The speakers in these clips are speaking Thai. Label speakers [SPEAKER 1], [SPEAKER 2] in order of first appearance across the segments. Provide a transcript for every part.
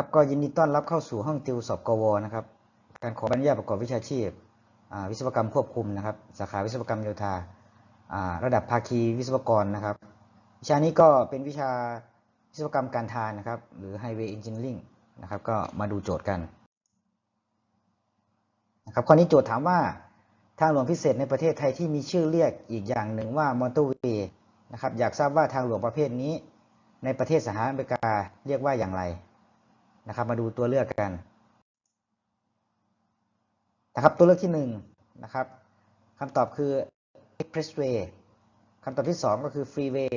[SPEAKER 1] ครับก็ยินดีต้อนรับเข้าสู่ห้องติวสอบกวนะครับ การขออนุญาตประกอบวิชาชีพวิศวกรรมควบคุมนะครับ สาขาวิศวกรรมโยธาระดับภาคีวิศวกรนะครับ วิชานี้ก็เป็นวิชาวิศวกรรมการทางนะครับ หรือ Highway Engineering นะครับ ก็มาดูโจทย์กันนะครับข้อนี้โจทย์ถามว่าทางหลวงพิเศษในประเทศไทยที่มีชื่อเรียกอีกอย่างหนึ่งว่ามอเตอร์เวย์นะครับ อยากทราบว่าทางหลวงประเภทนี้ ในประเทศสหรัฐอเมริกาเรียกว่าอย่างไร นะครับ มาดูตัวเลือกกันนะครับ ตัวเลือกที่หนึ่งนะครับคำตอบคือ expressway คำตอบที่สองก็คือ freeway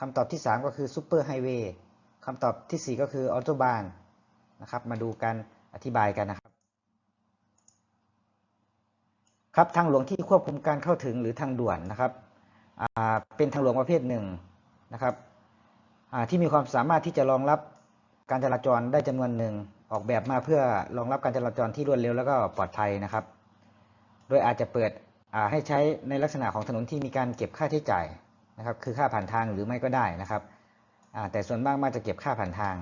[SPEAKER 1] คำตอบที่สามก็คือ super highway คำตอบที่สี่ก็คือ autobahn นะครับ มาดูการอธิบายกันนะครับ ครับทางหลวงที่ควบคุมการเข้าถึงหรือทางด่วนนะครับอ่าเป็นทางหลวงประเภทหนึ่งนะครับอ่าที่มีความสามารถที่จะรองรับ การจราจรได้จำนวนหนึ่งออกแบบมาเพื่อรองรับการจราจรที่รวดเร็วแล้วก็ปลอดภัยนะครับ โดยอาจจะเปิดให้ใช้ในลักษณะของถนนที่มีการเก็บค่าใช้จ่ายนะครับ คือค่าผ่านทางหรือไม่ก็ได้นะครับ แต่ส่วนมากมักจะเก็บค่าผ่านทาง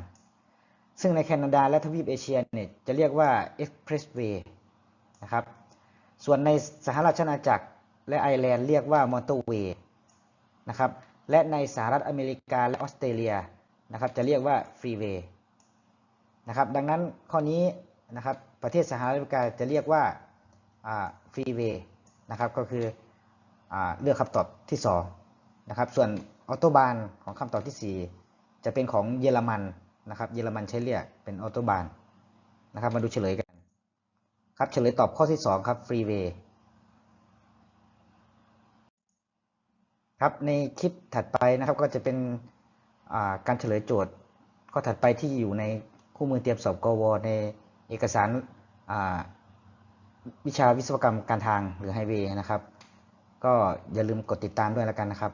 [SPEAKER 1] ซึ่งในแคนาดาและทวีปเอเชียเนี่ยจะเรียกว่า expressway นะครับ ส่วนในสหราชอาณาจักรและไอร์แลนด์เรียกว่ามอเตอร์เวย์นะครับ และในสหรัฐอเมริกาและออสเตรเลียนะครับ จะเรียกว่าฟรีเวย์ นะครับ ดังนั้นข้อนี้นะครับประเทศสหรัฐอเมริกาจะเรียกว่าฟรีเวย์นะครับก็คืออเลือกคำตอบที่2นะครับส่วนออโตบานของคำตอบที่ 4 จะเป็นของเยอรมันนะครับเยอรมันใช้เรียกเป็นออโตบานนะครับมาดูเฉลยกันครับเฉลยตอบข้อที่ 2 ครับฟรีเวย์ครับในคลิปถัดไปนะครับก็จะเป็นการเฉลยโจทย์ข้อถัดไปที่อยู่ใน คู่มือเตรียมสอบกวในเอกสารวิชาวิศวกรรมการทางหรือไฮเวย์นะครับ ก็อย่าลืมกดติดตามด้วยแล้วกันนะครับ